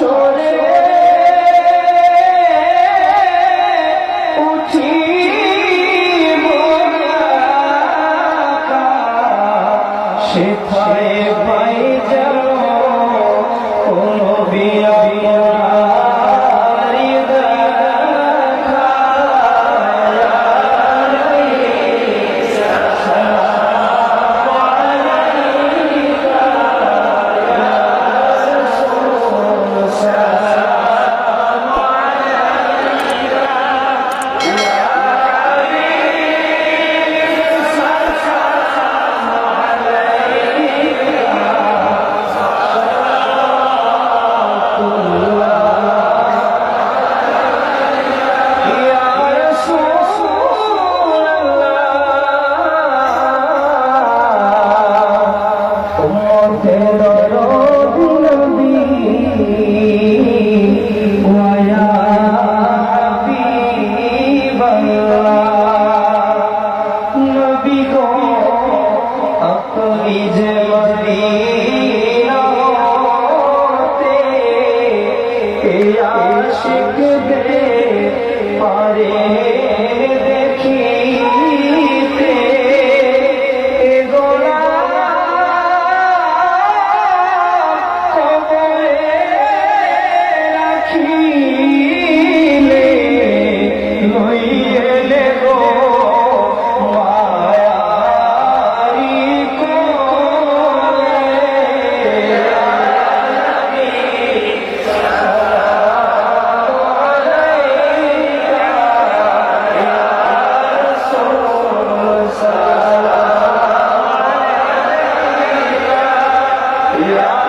হাসরে সে নবী গো আপনি যে মদিনাতে এই আশিক 할렐루야